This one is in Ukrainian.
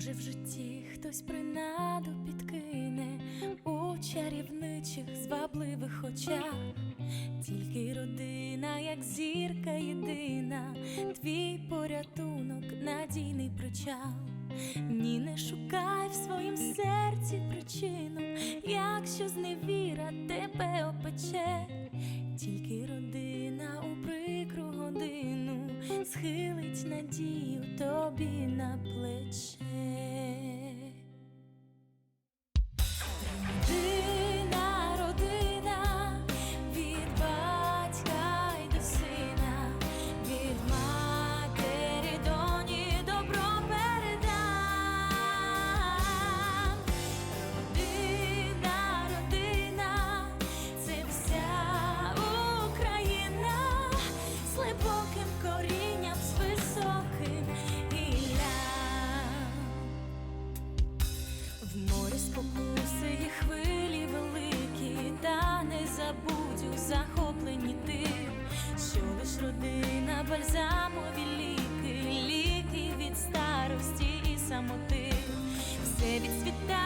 Може, в житті хтось принаду підкине у чарівничих звабливих очах, тільки родина, як зірка єдина, твій порятунок, надійний причал, ні, не шукай в своїм серці причину, якщо зневіра тебе надію тобі на плече. Для бальзаму ліки, ліки від старості і самоти, все від світа.